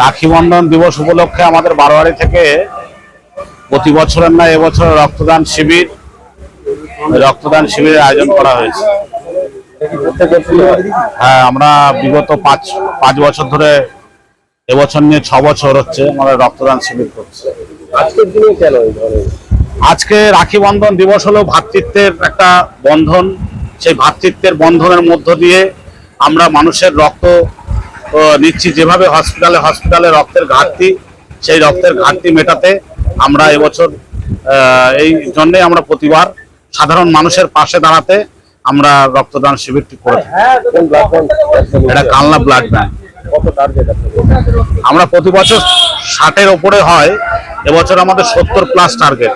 রাখি বন্ধন দিবস উপলক্ষে আমাদের বারোয়ারি থেকে প্রতি বছরের না এবছর রক্তদান শিবির, রক্তদান শিবিরের আয়োজন করা হয়েছে। হ্যাঁ আমরা বিগত পাঁচ পাঁচ বছর ধরে এবছর নিয়ে ছ বছর হচ্ছে আমরা রক্তদান শিবির করছি। আজকের দিনে কেন আজকে রাখি বন্ধন দিবস হলো ভ্রাতৃত্বের একটা বন্ধন। সেই ভ্রাতৃত্বের বন্ধনের মধ্য দিয়ে আমরা মানুষের রক্ত নিচ্ছি। যেভাবে হসপিটালে হসপিটালে রক্তের ঘাটতি সেই রক্তের ঘাটতি মেটাতে আমরা এবছর এই জন্যে আমরা প্রতিবার সাধারণ মানুষের পাশে দাঁড়াতে আমরা রক্তদান শিবিরটি করে ব্লাড ব্যাংক এটা কালনা ব্লাড ব্যাংক আমরা প্রতি বছর ষাটের ওপরে হয়। এবছর আমাদের সত্তর প্লাস টার্গেট